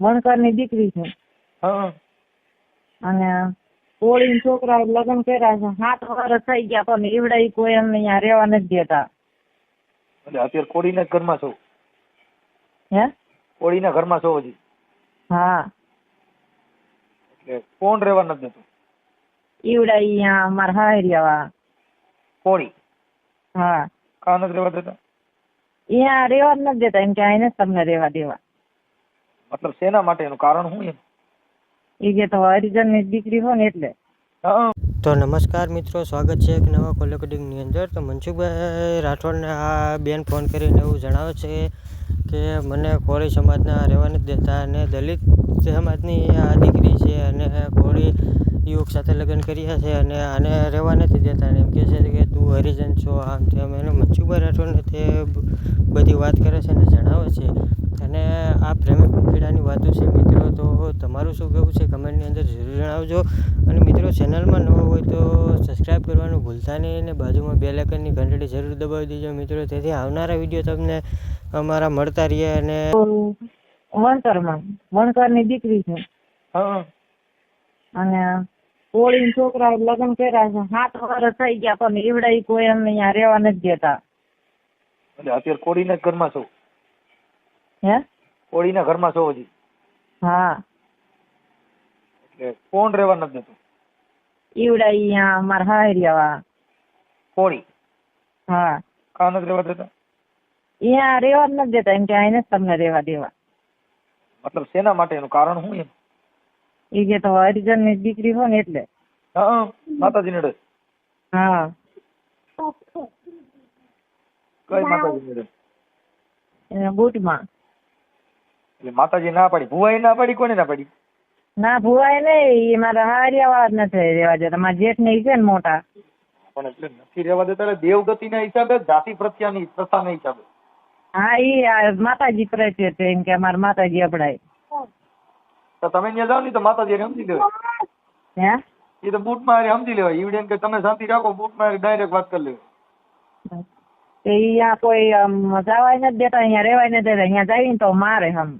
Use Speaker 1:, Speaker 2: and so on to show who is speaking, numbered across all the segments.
Speaker 1: વણકરની દીકરી છે.
Speaker 2: હા.
Speaker 1: અને કોળીના છોકરા લગ્ન કર્યા છે. સાત વર્ષ થઈ ગયા પણ ઈવડાઈ કોઈ એમને અહીંયા રહેવા નથી દેતા.
Speaker 2: અત્યારે કોળીના ઘરમાં છો?
Speaker 1: હે?
Speaker 2: કોળીના ઘરમાં છો હજી?
Speaker 1: હા.
Speaker 2: એટલે કોણ રહેવા નથી દેતું?
Speaker 1: ઈવડા અહીંયા અમારા હારિયાવા
Speaker 2: કોળી?
Speaker 1: હા.
Speaker 2: કાં નથી રહેવા દેતા?
Speaker 1: અહીંયા રહેવા જ નથી દેતા એમ કે અહીં તમને રહેવા દેવા.
Speaker 2: મતલબ શેના માટે એનું કારણ શું એમ
Speaker 1: એ કે તો હરિજનની દીકરી હોય ને એટલે.
Speaker 3: તો નમસ્કાર મિત્રો સ્વાગત છે એક નવા કોલેકોડિંગની અંદર. તો મનસુખભાઈ રાઠોડને આ બેન ફોન કરીને એવું જણાવે છે કે મને કોળી સમાજના રહેવા નથી દેતા અને દલિત સમાજની આ દીકરી છે અને કોળી યુવક સાથે લગ્ન કર્યા છે અને આને રહેવા નથી દેતા અને એમ કહે છે કે તું હરિજન છો આમ તેમ. એને મનસુખભાઈ રાઠોડને તે બધી વાત કરે છે અને જણાવે છે. અને આ પ્રેમી પંખીડાની વાતો છે મિત્રો તો તમારું શું કહેવું છે? કમેન્ટની અંદર જરૂર જણાવજો. અને મિત્રો ચેનલમાં નવો હોય તો સબસ્ક્રાઈબ કરવાનું ભૂલતા નહીં અને બાજુમાં બે લાઇકનની ઘંટડી જરૂર દબાવી દેજો મિત્રો. તેથી આવનારા વીડિયો તમને અમારા મળતા રહીએ અને
Speaker 1: વણકરમાં વણકરની દીકરી છે. અને કોળીના છોકરા લગ્ન કર્યા છે. સાત વર્ષ થઈ ગયા પણ ઈવડે કોઈ એમ અહીંયા રહેવા નથી દેતા.
Speaker 2: અત્યારે કોળીના જ ઘરમાં છો?
Speaker 1: હે?
Speaker 2: કોળીના ઘરમાં છો હજી
Speaker 1: હા.
Speaker 2: એટલે કોણ રહેવા નથી દેતું?
Speaker 1: ઈવડા અહીંયા અમારા હારિયાવા
Speaker 2: કોળી?
Speaker 1: હા.
Speaker 2: કા નથી રહેવા દેતા?
Speaker 1: અહીંયા રહેવા જ નથી દેતા એમ કે અહીં તમને રહેવા દેવા.
Speaker 2: મતલબ શેના માટે? એનું કારણ શું એમ
Speaker 1: એ કે તો હરિજનની દીકરી હોય ને એટલે.
Speaker 2: હા માતાજી નડે
Speaker 1: હા.
Speaker 2: કઈ માતાજી
Speaker 1: બૂટમાં બુટમાં.
Speaker 2: એટલે માતાજી ના પાડી ભુવાઈ ના પાડી કોને ના પાડી?
Speaker 1: ના ભુવાઈ નહીં એ મારા હારિયાવા જ નથી રહેવા દેતા મારા જેઠ ને છે ને મોટા.
Speaker 2: પણ એટલે નથી રહેવા દેતા એટલે દેવગતિના હિસાબે જાતિ પ્રત્યાની પ્રથાના હિસાબે.
Speaker 1: હા એ માતાજી પ્રત્યે છે એમ કે અમારા માતાજી અપડાય
Speaker 2: તો તમે ત્યાં જાઓ ને તો માતાજી સમજી લેવાય.
Speaker 1: હે?
Speaker 2: એ તો બૂટમાં હારે સમજી લેવાય. ઈવડે કે તમે શાંતિ રાખો બૂટમાં હારે ડાયરેક્ટ વાત કરી લેવાય.
Speaker 1: ઈ અહીંયા કોઈ જવાય નથી દેતા અહીંયા રહેવાય નથી દેતા અહીંયા જાય તો મારે હમ.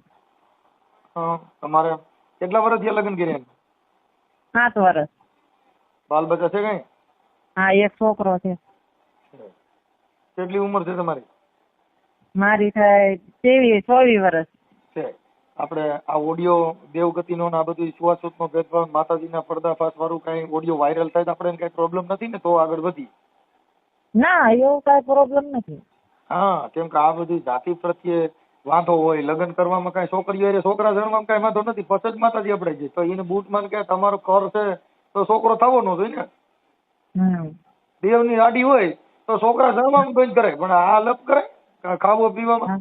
Speaker 2: તમારે કેટલા વર્ષ થયા લગ્ન કર્યા?
Speaker 1: સાત વર્ષ.
Speaker 2: બાલ બચ્ચા છે કઈ?
Speaker 1: હા એક છોકરો છે.
Speaker 2: કેટલી ઉંમર છે તમારી?
Speaker 1: મારી થાય તેવીસ ચોવીસ વર્ષ.
Speaker 2: છે. આપણે આ ઓડિયો દેવગતિનો ને આ બધું સુવાસુતનો ભેદભાવ માતાજીના પર્દાફાશ વાળું કઈ ઓડિયો વાયરલ થાય તો આપણે કઈ પ્રોબ્લેમ નથી ને? તો આગળ વધી.
Speaker 1: ના એવું કાંઈ પ્રોબ્લેમ નથી.
Speaker 2: હા કેમ કે આ બધી જાતિ પ્રત્યે વાંધો હોય લગ્ન કરવામાં કઈ છોકરીઓ છોકરા જણવામાં કઈ વાંધો નથી. પછી જ માતાજી અપડાય છે તો એને બૂટમાં કે તમારો કર છે તો છોકરો થવો ન જોઈએ ને. દેવની આડી હોય તો છોકરા જણવામાં બંધ કરે પણ આ લપ કરે ખાવો પીવામાં?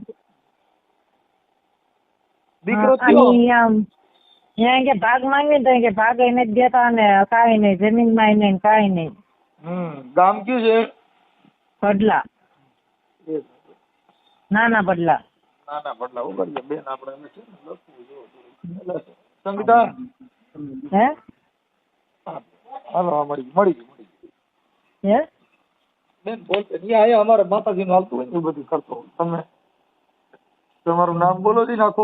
Speaker 2: દીકરો
Speaker 1: ત્યાં કે ભાગ માંગી તો કે ભાગ એને જ દેતા ને કાંઈ નહીં જમીનમાં નહીં કાંઈ નહીં.
Speaker 2: હમ ગામ કયું છે?
Speaker 1: બદલા નાના બદલા
Speaker 2: ના ના બદલા હું કરીએ બેન આપણે એને છે ને લખવું જો એટલે સંગીતા?
Speaker 1: હે?
Speaker 2: હા, હાલો હા, મળી ગયું, મળી ગયું, મળી ગયું.
Speaker 1: હે?
Speaker 2: બેન બોલતે નહીં અહીંયા અમારે માતાજી નું હાલતું હોય ને એ બધું કરતો હોઉં. તમે તમારું નામ બોલો જી નાખો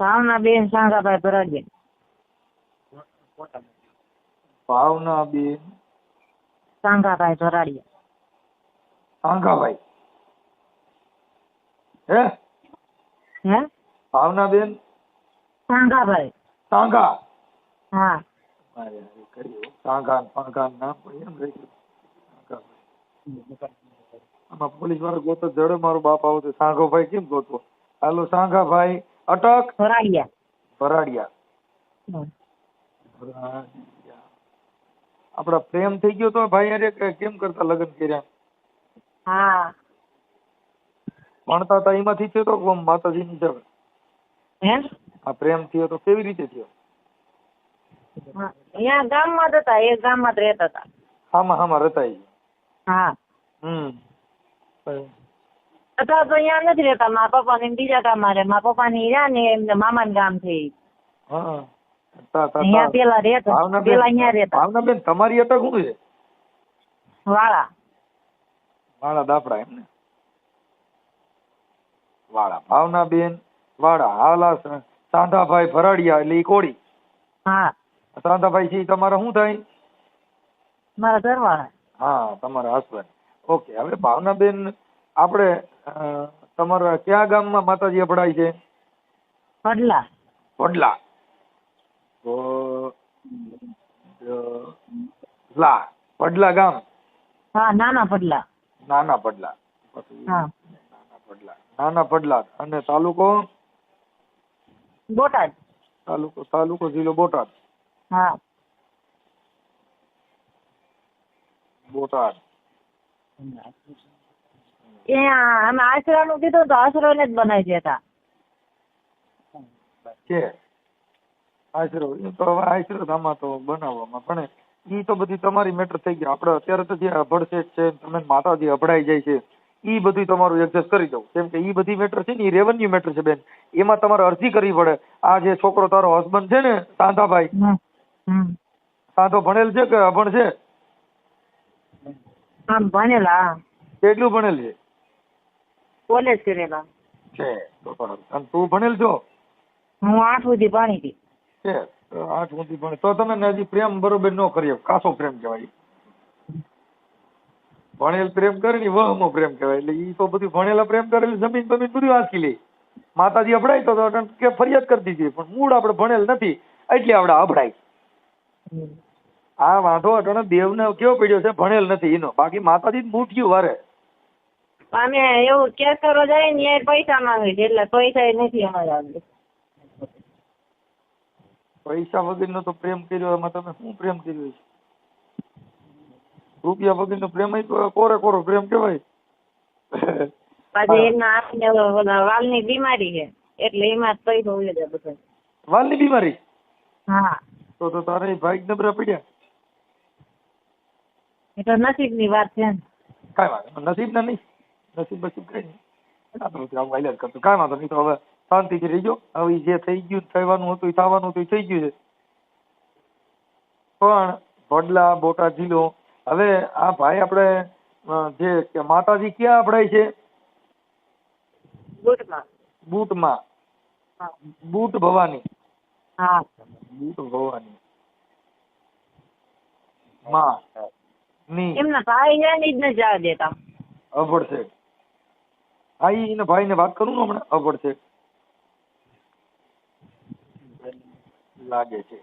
Speaker 1: ભાવના બેન સાંગાભાઈ ભરાજે
Speaker 2: ભાવના બેન
Speaker 1: સાંગાભાઈ ભરાડિયા.
Speaker 2: આંગાભાઈ. હે?
Speaker 1: હે?
Speaker 2: ભાવના બેન
Speaker 1: સાંગાભાઈ
Speaker 2: સાંગા.
Speaker 1: હા.
Speaker 2: મારે કર્યું. સાંગા ને નામ પણ એમ રહી આંગાભાઈ. આમાં પોલીસવાળા ગોતો જડે મારો બાપ આવો તો સાંગોભાઈ કેમ ગોતો હાલો સાંગાભાઈ અટક.
Speaker 1: ભરાડિયા.
Speaker 2: ભરાડિયા. ભરાડિયા. આપડા પ્રેમ થઈ ગયો તો ભાઈ અરે કે કેમ કરતા લગ્ન કર્યા?
Speaker 1: હા.
Speaker 2: ભણતા હતા એમાંથી થયો તો માતાજીની જગ.
Speaker 1: હે
Speaker 2: આ પ્રેમ થયો તો કેવી રીતે થયો?
Speaker 1: હા. અહીંયા ગામમાં જ હતા એ ગામમાં જ રહેતા હતા.
Speaker 2: હામાં હામાં રહેતા
Speaker 1: હા.
Speaker 2: હમ.
Speaker 1: અથવા તો અહીંયા નથી રહેતા મા પપ્પા ને બીજા ગામમાં રહે. મા પપ્પા ની રહ્યા ને એમને મામાનું ગામ
Speaker 2: થઈ
Speaker 1: અહીંયા. પેલા રહેતા પેલા અહીંયા રહેતા.
Speaker 2: ભાવનાબેન તમારી અટક શું છે?
Speaker 1: વાળા.
Speaker 2: વાળા દાપડા એમ ને વાળા ભાવનાબેન વાડા હાલા સ- સાંધાભાઈ ફરાડિયા એટલે ઈ કોળી.
Speaker 1: હા.
Speaker 2: સાંધાભાઈ છે તમારે તમારા શું થાય?
Speaker 1: મારા ઘરવાળા.
Speaker 2: હા તમારા હસબન્ડ ઓકે હવે ભાવનાબેન આપણે તમારા કયા ગામમાં માતાજી અપડાય છે?
Speaker 1: પડલા
Speaker 2: પડલા તો લા પડલા ગામ.
Speaker 1: હા નાના પડલા
Speaker 2: નાના પડલા. નાના પડલા. નાના પડલા. અને તાલુકો?
Speaker 1: બોટાદ.
Speaker 2: તાલુકો તાલુકો જિલ્લો બોટાદ.
Speaker 1: હા.
Speaker 2: બોટાદ.
Speaker 1: એ અમે આશરાનું કીધું તો આશરોને જ બનાવી દેતા.
Speaker 2: છે આશરો. તો હવે આશરો આમાં તો બનાવવામાં પણ ઈ તો બધી તમારી મેટર થઈ ગઈ. આપણે અત્યારે તો જે અભડસેટ છે તમે માતાજી અભડાઈ જાય છે ઈ બધું તમારું એડજસ્ટ કરી દઉં. કેમ કે ઈ બધી મેટર છે ને ઈ રેવન્યુ મેટર છે બેન. એમાં તમારે અરજી કરવી પડે. આ જે છોકરો તારો હસબન્ડ છે ને સાંધાભાઈ. સાંધો ભણેલ છે કે અભણ છે?
Speaker 1: ભણેલા
Speaker 2: કેટલું ભણેલ છે?
Speaker 1: કોલેજ કરેલા.
Speaker 2: છે તો તો અને તું ભણેલ છો?
Speaker 1: હું આઠ સુધી ભણી હતી
Speaker 2: છે. આઠ સુધી ભણે. તો તમે હજી પ્રેમ બરોબર ન કરીએ. કાસો પ્રેમ કહેવાય. ભણેલ પ્રેમ કરે ને વહમો પ્રેમ કહેવાય. એટલે ઈ તો બધું ભણેલા પ્રેમ કરે એટલે જમીન બમીન બધું આખી લે. માતાજી અભડાય તો કે ફરિયાદ કરી દીધી. પણ મૂળ આપણે ભણેલ નથી, એટલે આપણે અભડાય. આ વાંધો અટણ દેવને કેવો પડ્યો છે? ભણેલ નથી એનો. બાકી માતાજી મૂઠિયું વારે.
Speaker 1: અમે એવું કેસ કરવા જાય ને એ પૈસા માંગે છે. એટલે પૈસા નથી અમારે
Speaker 2: પૈસા વગરનો તો પ્રેમ કર્યો એમાં તમે શું પ્રેમ કર્યો છે? રૂપિયા વગરનો પ્રેમ કોરે કોરો પ્રેમ કહેવાય.
Speaker 1: પાછી આંખને વાલની બીમારી છે એટલે એમાં પૈસા ઉડે બધા.
Speaker 2: વાલની બીમારી?
Speaker 1: હા.
Speaker 2: તો તો તારે ભાઈ નબળા પડ્યા.
Speaker 1: એ તો નસીબની વાત છે ને
Speaker 2: કાંઈ વાંધો નહીં. નસીબ ના નહીં. નસીબ બસીબ કઈ નહીં. આ તો આવું કરતું. કાંઈ વાંધો નહીં. તો હવે શાંતિથી રહીજો. હવે જે થઈ ગયું થવાનું હતું એ થવાનું હતું થઈ ગયું છે. પણ વડલા બોટાદ જિલ્લો હવે આ ભાઈ આપણે જે માતાજી ક્યાં આપણાય છે? બૂટમાં. બૂટ ભવાની.
Speaker 1: હા.
Speaker 2: બૂટ ભવાની. માં. ની.
Speaker 1: એમના ભાઈ ને જ જવા દેતા.
Speaker 2: અભડ છે હા એના ભાઈને વાત કરું ને હમણાં? અભડ છે લાગે છે.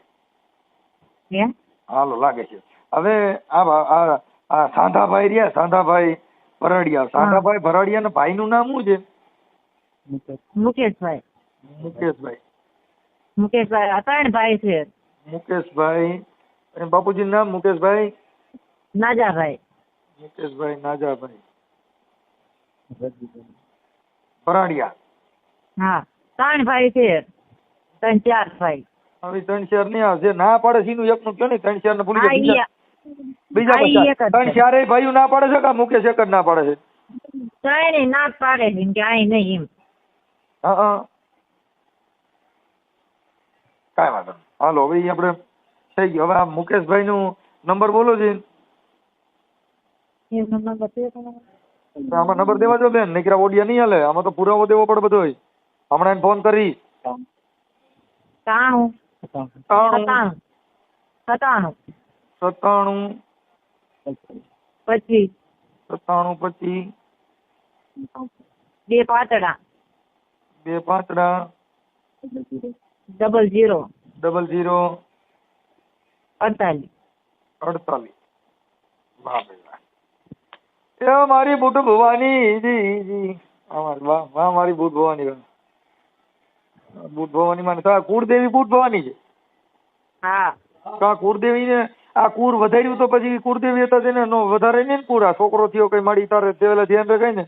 Speaker 2: હાલો લાગે છે. હવે આ આ સાંધાભાઈ રહ્યા સાંધાભાઈ ભરડિયા. સાંધાભાઈ ભરાડિયા ભાઈ નું નામ શું છે?
Speaker 1: મુકેશભાઈ.
Speaker 2: મુકેશભાઈ.
Speaker 1: મુકેશભાઈ આ ત્રણ ભાઈ છે.
Speaker 2: મુકેશભાઈ અને બાપુજી નામ મુકેશભાઈ?
Speaker 1: નાજાભાઈ.
Speaker 2: મુકેશભાઈ નાજાભાઈ. ભરાડિયા.
Speaker 1: હા ત્રણ ભાઈ છે. ત્રણ ચાર ભાઈ.
Speaker 2: હવે ત્રણ ચાર નહીં આવશે. ના પાડે છે એનું એકનું કયો ને ત્રણ ચાર ને ભૂલી
Speaker 1: જાય
Speaker 2: બીજા
Speaker 1: એક
Speaker 2: ત્રણ
Speaker 1: છે.
Speaker 2: ભાઈ ભાઈઓ ના પાડે છે કે મુકેશ એક જ ના પાડે છે?
Speaker 1: ત્રણેય ના પાડે છે. કે આઈ નહીં એમ.
Speaker 2: હા હા. કાંઈ વાંધો નહીં. હાલો હવે આપણે થઈ ગયું. હવે આ મુકેશભાઈ નું નંબર બોલો છે આમાં નંબર દેવા જો બેન નીકળ્યા ઓડિયા નહીં હાલે. આમાં તો પુરાવો દેવો પડે બધો હમણાં ફોન કરી.
Speaker 1: ત્રાણું
Speaker 2: સત્તાણું.
Speaker 1: સત્તાણું. સત્તાણું. પચીસ.
Speaker 2: સત્તાણું પચીસ.
Speaker 1: બે પાતળા.
Speaker 2: બે પાતળા.
Speaker 1: Double zero.
Speaker 2: ડબલ જીરો
Speaker 1: અડતાલીસ.
Speaker 2: અડતાલીસ. વાહ ભાઈ વાહ. એ મારી બુટ ભવાની. જી જી. વાહ વાહ મારી બુટ ભવાની. બુટ ભવાની માને તો આ કુળદેવી બુટ ભવાની છે.
Speaker 1: હા.
Speaker 2: તો આ કુળદેવી ને આ કુર વધાર્યું તો પછી કુળદેવી હતા તેને નો વધારે નહીં ને કુર આ છોકરો થયો કઈ મળી તારે તેવેલા ધ્યાન રખાય ને.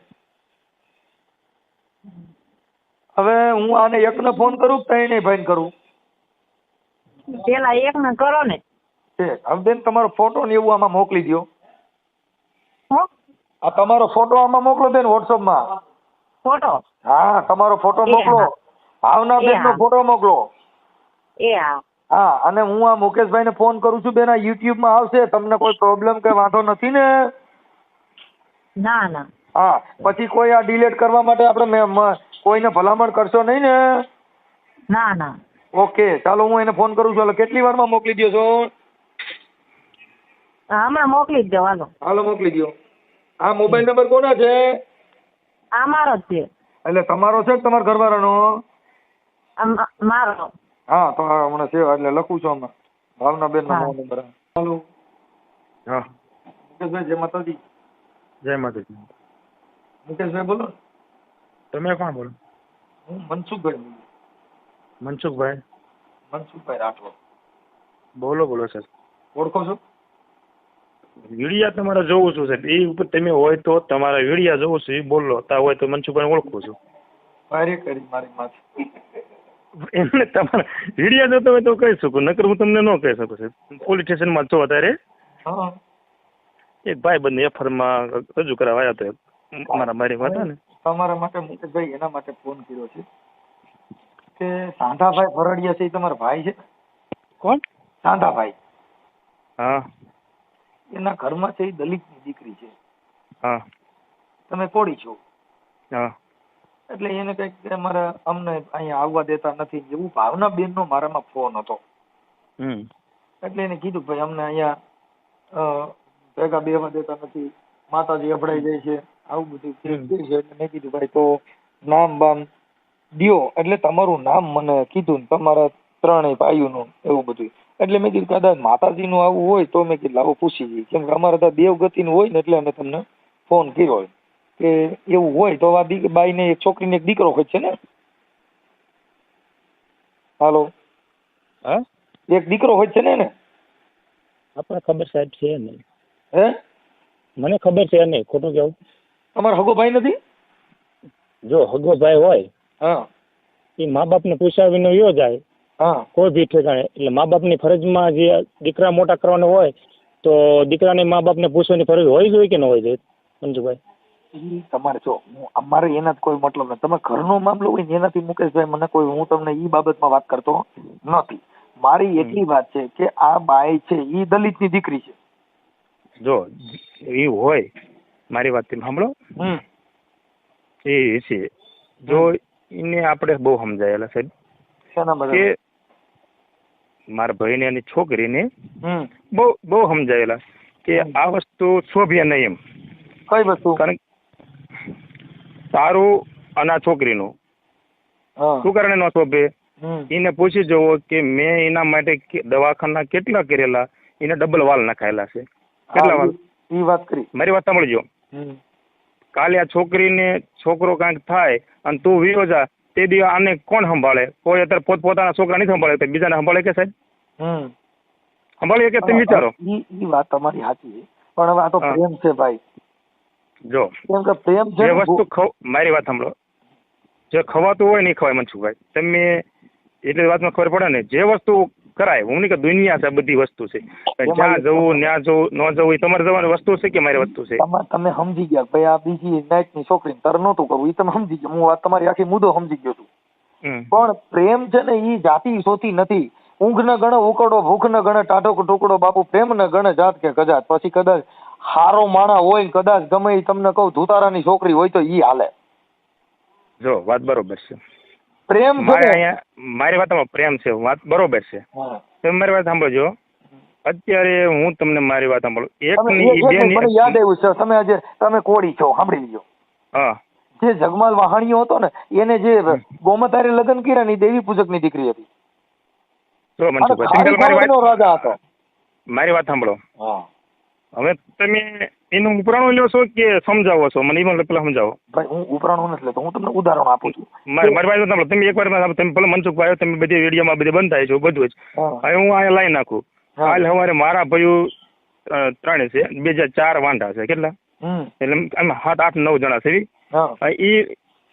Speaker 2: હવે હું આને એકને ફોન કરું કે ત્રણેય ભાઈ કરું?
Speaker 1: પેલા એક ને કરો ને.
Speaker 2: હવે બેન તમારો ફોટો ને એવું આમાં મોકલી દો
Speaker 1: હો?
Speaker 2: આ તમારો ફોટો આમાં મોકલો બેન વોટ્સઅપમાં.
Speaker 1: ફોટો
Speaker 2: હા તમારો ફોટો મોકલો. ભાવના બેન નો ફોટો મોકલો.
Speaker 1: એ હા.
Speaker 2: હા અને હું આ મુકેશભાઈ ને ફોન કરું છું બેન આ યુટ્યુબમાં આવશે તમને કોઈ પ્રોબ્લેમ કે વાંધો નથી ને?
Speaker 1: ના ના.
Speaker 2: હા પછી કોઈ આ ડિલેટ કરવા માટે આપણે કોઈને ભલામણ કરશો નહીં ને?
Speaker 1: ના ના.
Speaker 2: ઓકે ચાલો હું એને ફોન કરું છું. હાલો કેટલી વારમાં મોકલી દો છો?
Speaker 1: હમણાં મોકલી દો હાલો.
Speaker 2: હાલો મોકલી દો આ મોબાઈલ નંબર કોના છે?
Speaker 1: આ મારો જ છે.
Speaker 2: એટલે તમારો છે તમારા ઘરવાળાનો?
Speaker 1: મારો.
Speaker 2: હા તો હમણાં છે એટલે લખું છું હમણાં ભાવનાબેન નો
Speaker 1: હા.
Speaker 2: Number hello.
Speaker 4: હા.
Speaker 2: મુકેશભાઈ જય માતાજી.
Speaker 4: જય માતાજી.
Speaker 2: મુકેશભાઈ બોલો.
Speaker 4: તમે કોણ બોલો?
Speaker 2: હું મનસુખભાઈ બોલું.
Speaker 4: મનસુખભાઈ.
Speaker 2: મનસુખભાઈ રાઠોડ
Speaker 4: બોલો બોલો સર.
Speaker 2: ઓળખો છો?
Speaker 4: વિડિયા તમારા જોવું છું સાહેબ. એ ઉપર તમે હોય તો તમારા વિડિયા જોઉં છું એ બોલો. તા હોય તો મનસુખભાઈ ઓળખું છું.
Speaker 2: ભારે કરી મારી માથે.
Speaker 4: એમને તમારા વિડિયા જોતો હોય તો કહી શકું નકર હું તમને ન કહી શકું સાહેબ. પોલીસ સ્ટેશનમાં છો અત્યારે?
Speaker 2: હા.
Speaker 4: એક ભાઈ બંધ એફઆરમાં રજૂ કરાવવા આવ્યા હતા મારા મારી વાત ને.
Speaker 2: તમારા માટે મુકેશભાઈ એના માટે ફોન કર્યો છે કે સાંધાભાઈ ફરડિયા છે એ તમારા ભાઈ છે?
Speaker 4: કોણ?
Speaker 2: સાંધાભાઈ.
Speaker 4: હા.
Speaker 2: એના ઘરમાં છે એ દલિતની દીકરી છે.
Speaker 4: હા.
Speaker 2: તમે કોડી છો?
Speaker 4: હા.
Speaker 2: એટલે એને કંઈક કે અમારે અમને અહીંયા આવવા દેતા નથી એવું ભાવના બેન નો મારામાં ફોન હતો.
Speaker 4: હમ.
Speaker 2: એટલે એને કીધું ભાઈ અમને અહીંયા ભેગા બેવા દેતા નથી. માતાજી અભડાઈ જાય છે. આવું બધું છે. એટલે મેં કીધું ભાઈ તો નામ બામ દ્યો. એટલે તમારું નામ મને કીધું ને તમારા ત્રણેય ભાઈઓનું એવું બધું. એટલે મેં કીધું કદાચ માતાજીનું આવું હોય તો મેં કીધું લાવો પૂછી જઈએ કેમ કે અમારે ત્યાં દેવગતિનું હોય ને એટલે અમે તમને ફોન કર્યો કે એવું હોય તો આ બાઈને એક છોકરીને એક દીકરો હોય છે ને? હાલો.
Speaker 4: હા?
Speaker 2: એક દીકરો હોય છે ને એને?
Speaker 4: આપણે ખબર સાહેબ છે નહીં.
Speaker 2: હે?
Speaker 4: મને ખબર છે નહીં ખોટું કેવું?
Speaker 2: તમારો હગો ભાઈ નથી?
Speaker 4: જો હગો ભાઈ હોય
Speaker 2: હા.
Speaker 4: એ મા બાપને પૂછ્યા વિના વયો જાય.
Speaker 2: હા.
Speaker 4: કોઈ બી ઠેકાણે એટલે મા બાપની ફરજમાં જે દીકરા મોટા કરવાનો હોય તો દીકરાને મા બાપને પૂછવાની ફરજ હોય જ હોય કે ન હોય જોઈએ મંજુભાઈ?
Speaker 2: ઈ તમારે જો હું અમારે એનાથી કોઈ મતલબ નથી. તમે ઘરનો મામલો હોય ને એનાથી મુકેશભાઈ મને કોઈ હું તમને એ બાબતમાં વાત કરતો નથી. મારી એટલી વાત છે કે આ બાઈ છે એ દલિતની દીકરી છે.
Speaker 4: જો એ હોય મારી વાત તમે સાંભળો. એ છે. જો એને આપણે બહુ સમજાયેલા સાહેબ. કે મારા ભાઈને અને છોકરીને બહુ બહુ સમજાયેલા કે આ વસ્તુ શોભ્ય નહીં એમ.
Speaker 2: કઈ વસ્તુ?
Speaker 4: કારણ તારું અને આ છોકરીનું. શું કારણે ન શોભે? એને પૂછી જુઓ કે મેં એના માટે દવાખાના કેટલા કરેલા? એને ડબલ વાલ નખાયેલા છે. કેટલા વાલ?
Speaker 2: ઈ- ઈ વાત કરી.
Speaker 4: મારી વાત સાંભળજો. કાલે આ છોકરીને છોકરો કાંઈક થાય અને તું વિયો જા તે દી આને કોણ સંભાળે? કોઈ અત્યારે પોત પોતાના છોકરા નહીં સંભાળે તો બીજાને સંભાળે કે સાહેબ? સંભાળીએ કે તમે વિચારો?
Speaker 2: ઈ વાત તમારી સાચી પણ હવે આ તો પ્રેમ છે ભાઈ.
Speaker 4: જો.
Speaker 2: કેમ કે પ્રેમ છે
Speaker 4: જે વસ્તુ મારી વાત સાંભળો. જે ખવાતું હોય નહીં ખવાય મનસુખભાઈ. તમે એટલે વાતમાં ખબર પડે ને જે વસ્તુ કરાય હું નહીં કે દુનિયા છે બધી વસ્તુ છે. જ્યાં જવું ત્યાં જવું ન જવું એ તમારે જવાની વસ્તુ છે કે મારી વસ્તુ છે?
Speaker 2: તમે તમે સમજી ગયા ભાઈ આ બીજી નાઈટની છોકરી તારે નહોતું કરવું એ તમે સમજી ગયા. હું વાત તમારી આખી મુદ્દો સમજી ગયો છું. પણ પ્રેમ છે ને એ જાતિ સોતી નથી. ઊંઘ ન ગણે ઉકડો ભૂખ ન ગણે ટાઢો ટુકડો બાપુ પ્રેમ ન ગણે જાત કે કજાત પછી કદાચ હારો માણા હોય ને કદાચ ગમે ઈ તમને કહું ધુતારાની છોકરી હોય તો ઈ હાલે.
Speaker 4: જો વાત બરોબર છે.
Speaker 2: પ્રેમ છે
Speaker 4: મારે
Speaker 2: ને
Speaker 4: અહીંયા મારી વાતમાં પ્રેમ છે વાત બરોબર છે.
Speaker 2: હા.
Speaker 4: તમે મારી વાત સાંભળજો. અત્યારે હું તમને મારી વાત સાંભળું. એક
Speaker 2: તમે
Speaker 4: ની
Speaker 2: એક- એક
Speaker 4: બે
Speaker 2: મિનિટ, મને
Speaker 4: ની
Speaker 2: યાદ આવ્યું છે. તમે આજે તમે કોળી છો સાંભળી લીજો
Speaker 4: હા.
Speaker 2: જે જગમાલ વાહાણીયો હતો ને એને જે ગોમતારે લગ્ન કર્યા ને ઈ દેવી પૂજકની દીકરી હતી.
Speaker 4: જો મનસુખભાઈ તમે પેલા મારી
Speaker 2: ખારીખાવાનો
Speaker 4: વાત
Speaker 2: રાજા હતો.
Speaker 4: મારી વાત સાંભળો.
Speaker 2: હા.
Speaker 4: હવે તમે એનું ઉપરાણું લ્યો છો કે સમજાવો છો? મને એમાં પેલા સમજાવો.
Speaker 2: ભાઈ હું ઉપરાણું નથી લેતો હું તમને ઉદાહરણ આપું છું.
Speaker 4: મારી મારી વાત સાંભળો તમે એકવાર વાર તમે પેલા મનસુખભાઈ આવ્યો, તમે બધી વિડીયોમાં બધી બંધ થાય છો બધું જ. હવે હું અહીંયા લાઈ નાખું.
Speaker 2: હા.
Speaker 4: કાલ સવારે મારા ભાઈઓ ત્રણે છે બે હજાર ચાર વાંઢા છે કેટલા? એટલે અમે સાત આઠ નવ જણા છે એ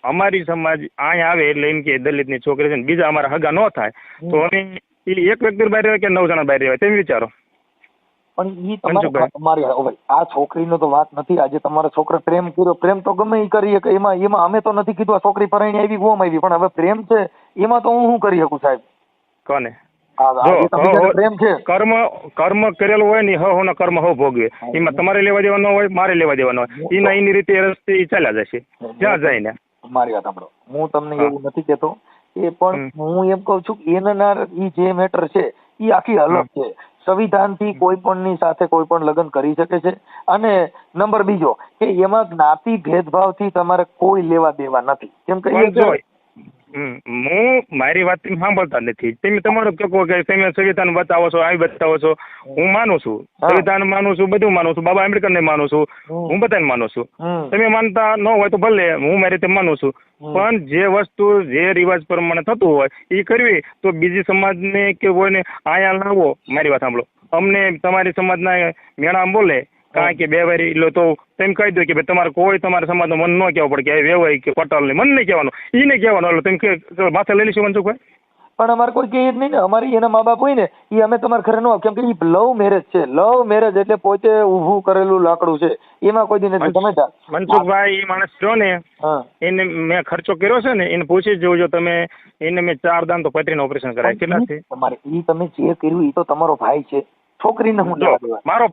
Speaker 4: અમારી સમાજ અહીંયા આવે એટલે એમ કે દલિતની છોકરી છે બીજા અમારા હગા ન થાય. તો અમે એ એક વ્યક્તિ બહાર રહેવાય કે નવ જણા બહાર રહેવાય તમે વિચારો.
Speaker 2: પણ એ તમારે તમારી ભાઈ આ છોકરીનો તો વાત નથી આજે તમારા છોકરા પ્રેમ કર્યો પ્રેમ તો ગમે એ કરી શકે એમાં એમાં અમે તો નથી કીધું આ છોકરી પરણી આવી ગોમ આવી પણ હવે પ્રેમ છે એમાં તો હું શું કરી શકું સાહેબ?
Speaker 4: કોને?
Speaker 2: પ્રેમ છે.
Speaker 4: કર્મ કર્મ કરેલું હોય ને હો ના કર્મ હો ભોગવે. એમાં તમારે લેવા દેવાનો હોય મારે લેવા દેવાનો હોય. એના એની રીતે રસ્તે એ ચાલ્યા જશે. જ્યાં જાય ને?
Speaker 2: મારી વાત સાંભળો. હું તમને એવું નથી કેતો એ પણ હું એમ કહું છું કે એના ઈ જે મેટર છે ઈ આખી અલગ છે. સંવિધાનથી કોઈ પણની સાથે કોઈ પણ લગ્ન કરી શકે છે. અને નંબર બીજો કે એમાં જ્ઞાતિ ભેદભાવથી તમારે કોઈ લેવા દેવા નથી. કેમ કે
Speaker 4: હું મારી વાત તમે સાંભળતા નથી. તમે તમારો કહો કે તમે સંવિધાન બતાવો છો આવી બતાવો છો. હું માનું છું. સંવિધાન માનું છું બધું માનું છું. બાબા આંબેડકર ને માનું છું. હું બધાને માનું છું. તમે માનતા ન હોય તો ભલે હું મારી રીતે માનું છું. પણ જે વસ્તુ જે રિવાજ પ્રમાણે થતું હોય એ કરવી તો બીજી સમાજને કે કોઈને આયા લાવો. મારી વાત સાંભળો. અમને તમારી સમાજના મેણા બોલે કારણ કે બે વારી લો તો તેમ કહી દો કે ભાઈ તમારે કોઈ તમારા સમાજનું મન ન કહેવું પડે કે વેવાય કે પટલ ને મન નહીં કહેવાનું. એને કહેવાનું. એટલે તમે માથે લઈ લઈશું મનસુખભાઈ
Speaker 2: પણ અમારે કોઈ કહે જ નહીં ને. અમારી એના મા બાપ હોય ને એ અમે તમારા ઘરે ન કેમ કે એ લવ મેરેજ છે. લવ મેરેજ એટલે પોતે ઊભું કરેલું લાકડું છે. એમાં કોઈ દી નથી. તમે
Speaker 4: મનસુખભાઈ એ માણસ જો ને એને મેં ખર્ચો કર્યો છે ને એને પૂછી જ જોજો તમે એને મેં ચાર દાન તો પથરીનું ઓપરેશન કરાય. કેટલા છે?
Speaker 2: તમારે એ તમે જે કર્યું એ તો તમારો ભાઈ છે. છોકરીને હું?
Speaker 4: મારો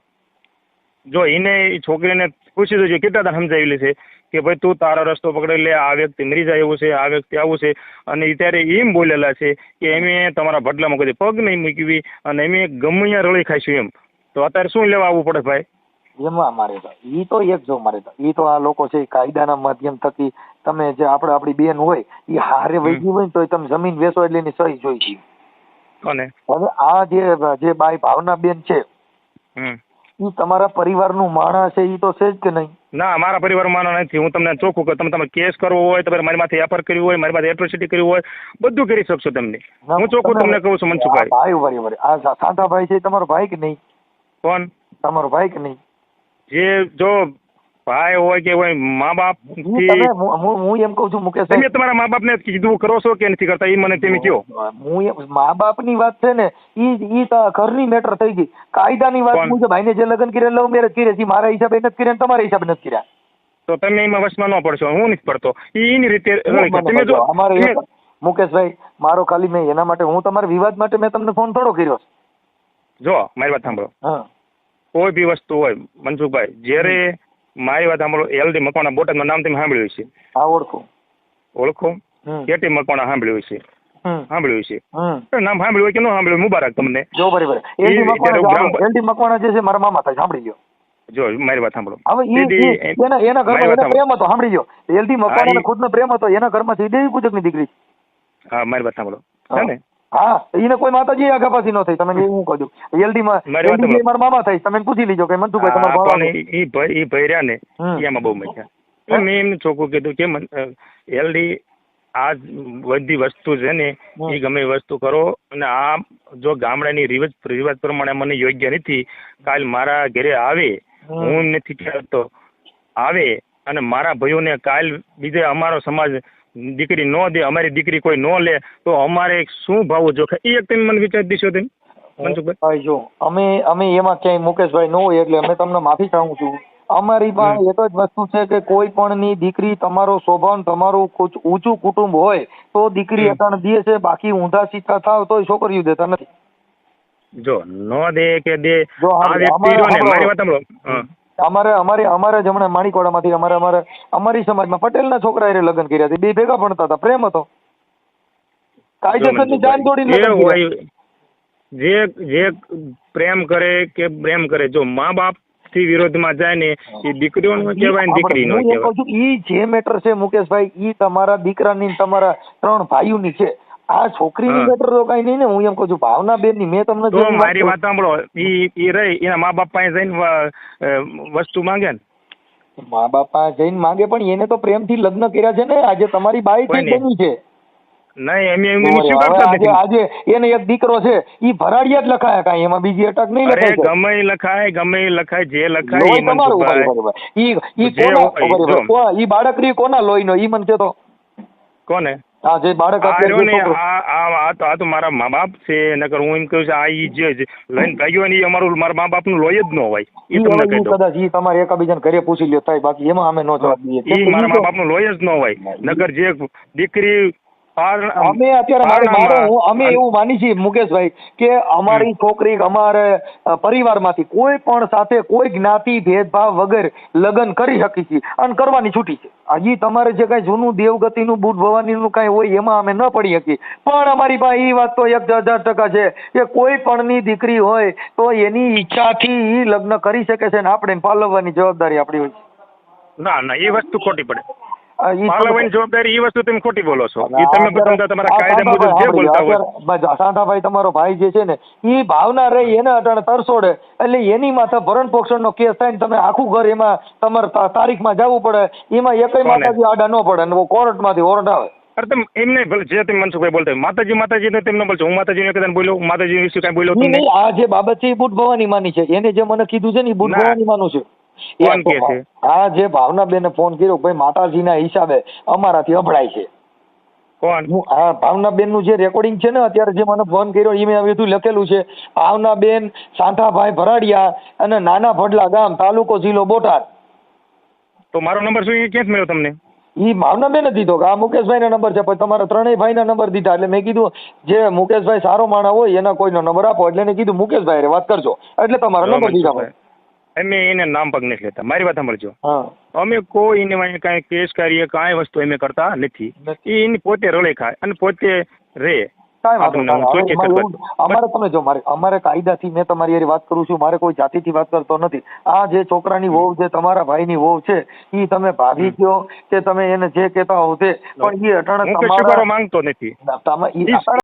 Speaker 4: જો એને છોકરીને પૂછી દેજો કેટલા દાન સમજાવેલી છે? કે ભાઈ તું તારો રસ્તો પકડી લે આ વ્યક્તિ મરી જાય એવું છે આ વ્યક્તિ આવું છે. અને ત્યારે એમ બોલેલા છે કે એમે તમારા ભટલામાં કદી પગ નહીં મૂકવી અને એમે ગમે ત્યાં રળી ખાઈશું એમ. તો અત્યારે શું લેવા આવવું પડે ભાઈ?
Speaker 2: એમાં મારે તો. એ તો એક જો મારે તો. એ તો આ લોકો છે કાયદાના માધ્યમ થકી તમે જે આપણે આપણી બેન હોય એ હારે વૈગી હોય ને તોય તમે જમીન વેચો એટલે એની સહી જોઈ છે
Speaker 4: અને
Speaker 2: હવે આ જે જે બાઈ ભાવના બેન છે ઈ તમારા પરિવારનું માણસ છે એ તો છે જ કે નહીં?
Speaker 4: ના મારા પરિવાર માનો નથી. હું તમને ચોખ્ખું કહું તમે તમે કેસ કરવો હોય તમારે મારી માથે એફઆર કરવી હોય મારી માથે એટ્રોસિટી કરવી હોય બધું કરી શકશો તમને. હું ચોખ્ખું તમને કહું છું મનસુખભાઈ.
Speaker 2: ભાઈ ઊભા ઊભા આ સા- ભાઈ છે તમારો ભાઈ કે નહીં?
Speaker 4: કોણ?
Speaker 2: તમારો ભાઈ કે નહીં?
Speaker 4: જે જો ભાઈ હોય કે હોય મા બાપ
Speaker 2: હું- એમ કહું છું મુકેશ
Speaker 4: તમે તમારા મા બાપને કીધું કરો છો કે નથી કરતા? એ મને તમે કયો.
Speaker 2: હું મા બાપની વાત છે ને ઈ ઈ તો ઘરની મેટર થઈ ગઈ. કાયદાની વાત? મુજબ ભાઈને જે લગ્ન કર્યા લવ મેરેજ કર્યા છે મારા હિસાબે નથી કર્યા તમારા હિસાબે નથી કર્યા.
Speaker 4: તો તમે એમાં વશમાં ન પડશો હું નથી પડતો. એની રીતે તમે જો
Speaker 2: અમારે મુકેશભાઈ મારો ખાલી મેં એના માટે હું તમારા વિવાદ માટે મેં તમને ફોન થોડો કર્યો
Speaker 4: જો મારી વાત સાંભળો.
Speaker 2: હા.
Speaker 4: કોઈ બી વસ્તુ હોય મનસુખભાઈ જ્યારે મારી વાત સાંભળો એલડી મકવાણા બોટાદમાં નામ તમે સાંભળ્યું છે
Speaker 2: હા ઓળખું.
Speaker 4: ઓળખો? કેટી મકવાણા સાંભળ્યું છે સાંભળ્યું છે નામ સાંભળ્યું કે ન સાંભળ્યું મુબારક તમને.
Speaker 2: જો બરાબર એલડી મકવાણા જે- છે મારા મામા થાય સાંભળી ગયો
Speaker 4: જો મારી વાત સાંભળો.
Speaker 2: હવે એના એના ઘરમાં પ્રેમ હતો સાંભળી ગયો એલડી મકવાણાને
Speaker 4: ખુદ
Speaker 2: ખુદનો પ્રેમ હતો એના ઘરમાંથી દેવી પૂજકની દીકરી.
Speaker 4: હા મારી વાત સાંભળો. હે. ને
Speaker 2: હા એને કોઈ માતાજી આગા પાછી ન થઈ. તમે હું કહું છું? એલડી માં
Speaker 4: મારી
Speaker 2: મામા થાય તમે પૂછી લીજો કે મનસુખભાઈ તમારો
Speaker 4: પણ ઈ- ભાઈ ઈ ભાઈ રહ્યા ને એમાં બહુ મજા. મેં એમને ચોખ્ખું કીધું કે એલડી આ બધી વસ્તુ છે ને એ ગમે વસ્તુ કરો. અને આ જો ગામડાની રિવાજ રિવાજ પ્રમાણે મને યોગ્ય નથી. કાલ મારા ઘરે આવે. હું નથી કહેતો. આવે અને મારા ભાઈઓને કાલ બીજે અમારો સમાજ દીકરી ન દે અમારી દીકરી કોઈ ન લે તો અમારે શું ભાવ જોખે એ એક તમે મને વિચાર દીશો તમે મનસુખભાઈ.
Speaker 2: જો અમે અમે એમાં ક્યાંય મુકેશભાઈ ન હોય એટલે અમે તમને માફી ચાહું છું. અમારી પાસે એક જ વસ્તુ છે કે કોઈ પણ ની દીકરી તમારો સ્વભાવ તમારું ઊંચું કુટુંબ હોય તો દીકરી. અટાણ દે છે બાકી ઊંધા સીધા થાવ તોય છોકરીઓ દેતા નથી.
Speaker 4: જો ન દે કે દે
Speaker 2: જો
Speaker 4: આ વ્યક્તિ મારી વાત સાંભળો.
Speaker 2: અમારે અમારી અમારે જ હમણાં માણિકવાડામાંથી અમારે અમારે અમારી સમાજમાં પટેલના છોકરા એ લગ્ન કર્યા છે. બે ભેગા ભણતા હતા. પ્રેમ હતો. કાયદેસરની જાન દોડીને
Speaker 4: જે
Speaker 2: લગ્ન કર્યા.
Speaker 4: જે જે પ્રેમ કરે કે પ્રેમ કરે જો મા બાપથી વિરોધમાં જાય ને એ દીકરીઓ નો કહેવાય ને દીકરી નો
Speaker 2: હું એમ કહું
Speaker 4: કહેવાય.
Speaker 2: ઈ જે મેટર છે મુકેશભાઈ ઈ તમારા દીકરાની તમારા ત્રણ ભાઈઓની છે. આ છોકરીની
Speaker 4: હા.
Speaker 2: મેટર તો કઈ નહીં ને હું એમ કહું છું ભાવના બેનની મેં તમને
Speaker 4: તો મારી વાત સાંભળો ઈ ઈ રહી એના મા બાપ પાસે જઈને વસ્તુ માંગે ને
Speaker 2: મા બાપા જઈને માંગે પણ એને તો પ્રેમથી લગ્ન કર્યા છે ને આજે તમારી બાઈ થી બની છે
Speaker 4: નહીં એમ એમ જ
Speaker 2: આજે
Speaker 4: નથી
Speaker 2: આજે એને એક દીકરો છે ઈ ભરાડિયા જ લખાય કાઈ એમાં બીજી અટક નહીં લખાય છે.
Speaker 4: ગમે લખાય ગમે લખાય જે લખાય ઈ
Speaker 2: ઊભા. ઈ ઈ કોના? ઈ બાળકરી કોના લોહીનો ઈ મને તો
Speaker 4: કોને
Speaker 2: આ જે બાળક
Speaker 4: આ તો મારા મા બાપ છે નકર હું એમ કહું છું આ ઈ જે લઈને ભાગ્યો ને એ અમારું મારા મા બાપનું લોય જ ન હોય. એ તમને કહી
Speaker 2: કદાચ ઈ તમારે એકાબીજાને ઘરે પૂછી લ્યો થાય બાકી એમાં અમે નો જવાબ દઈએ. કેમ
Speaker 4: મારા મા બાપનું લોહી જ ન હોય. નકર જે દીકરી
Speaker 2: અમે અત્યારે મારે મારે અમે એવું માની છીએ મુકેશભાઈ કે અમારી છોકરી અમારે પરિવારમાંથી કોઈ પણ સાથે કોઈ જ્ઞાતિ ભેદભાવ વગર લગ્ન કરી શકી છીએ અને કરવાની છૂટી છે. હજી તમારે જે કાંઈ જૂનું દેવગતિનું બુટ ભવાનીનું કાંઈ હોય એમાં અમે ન પડી શકીએ. પણ અમારી પાસે એ વાત તો એક હજાર ટકા છે કે કોઈ પણની દીકરી હોય તો એની ઈચ્છાથી એ લગ્ન કરી શકે છે ને આપણે પાલવવાની જવાબદારી આપણી હોય છે.
Speaker 4: ના ના એ વસ્તુ ખોટી પડે. પાલવવાની જવાબદારી એ વસ્તુ તમે ખોટી બોલો છો. એ તમે બધા તમારા કાયદા મુજબ જે બોલતા હોય.
Speaker 2: સાંઠાભાઈ તમારો ભાઈ જે છે ને ઈ ભાવના રહી એને અટાણે તરસોડે. એટલે એની માથે ભરણ પોષણનો કેસ થાય ને તમે આખું ઘર એમાં તમારે તારીખમાં જવું પડે. એમાં એકય માતાજી આડા ન પડે ને કોર્ટમાંથી ઓર્ડર આવે
Speaker 4: અરે તમે એમ નહીં જે તમે મનસુખભાઈ બોલતા માતાજી માતાજી તો તેમ ન બોલશો. હું માતાજી કદાચ બોલ્યો માતાજી વિશે કાંઈ બોલ્યો
Speaker 2: આ જે બાબત છે એ બુટ ભવાની માની છે. એને જે મને કીધું છે ને એ બુટ. ભવાની માનું છે. એ
Speaker 4: કે છે?
Speaker 2: આ જે ભાવનાબેને ફોન કર્યો ભાઈ માતાજીના હિસાબે અમારાથી અભડાય છે.
Speaker 4: કોણ?
Speaker 2: હું આ ભાવનાબેનનું જે રેકોર્ડિંગ છે ને અત્યારે જે મને ફોન કર્યો એ મેં બધું લખેલું છે. ભાવનાબેન સાંઠાભાઈ ભરાડિયા અને નાના ભડલા ગામ તાલુકો જિલ્લો બોટાદ.
Speaker 4: તો મારો નંબર શું ક્યાંથી મળ્યો તમને?
Speaker 2: ઈ ભાવનાબેન જ દીધો કે આ મુકેશભાઈનો નંબર છે પછી તમારા ત્રણેય ભાઈના નંબર દીધા. એટલે મેં કીધું જે મુકેશભાઈ સારો માણસ હોય એના કોઈનો નંબર આપો. એટલે એને કીધું મુકેશભાઈ રે વાત કરજો. એટલે તમારો નંબર દીધા ભાઈ.
Speaker 4: અમે એને નામ પગ નથી લેતા. મારી વાત સાંભળજો. અમે કોઈ એને વાંહે કાંઈ કેસ કરીએ કાંઈ વસ્તુ અમે કરતા નથી. એ એની પોતે રળે ખાય અને પોતે રહે
Speaker 2: અમારે તમે જો મારે અમારે કાયદાથી મેં તમારી હારે વાત કરું છું. મારે કોઈ જાતિથી વાત કરતો નથી. આ જે છોકરાની વહુ જે તમારા ભાઈની વહુ છે એ તમે ભાભી કયો કે તમે એને જે કહેતા હોવ તે. પણ એ અટાણે
Speaker 4: માંગતો નથી.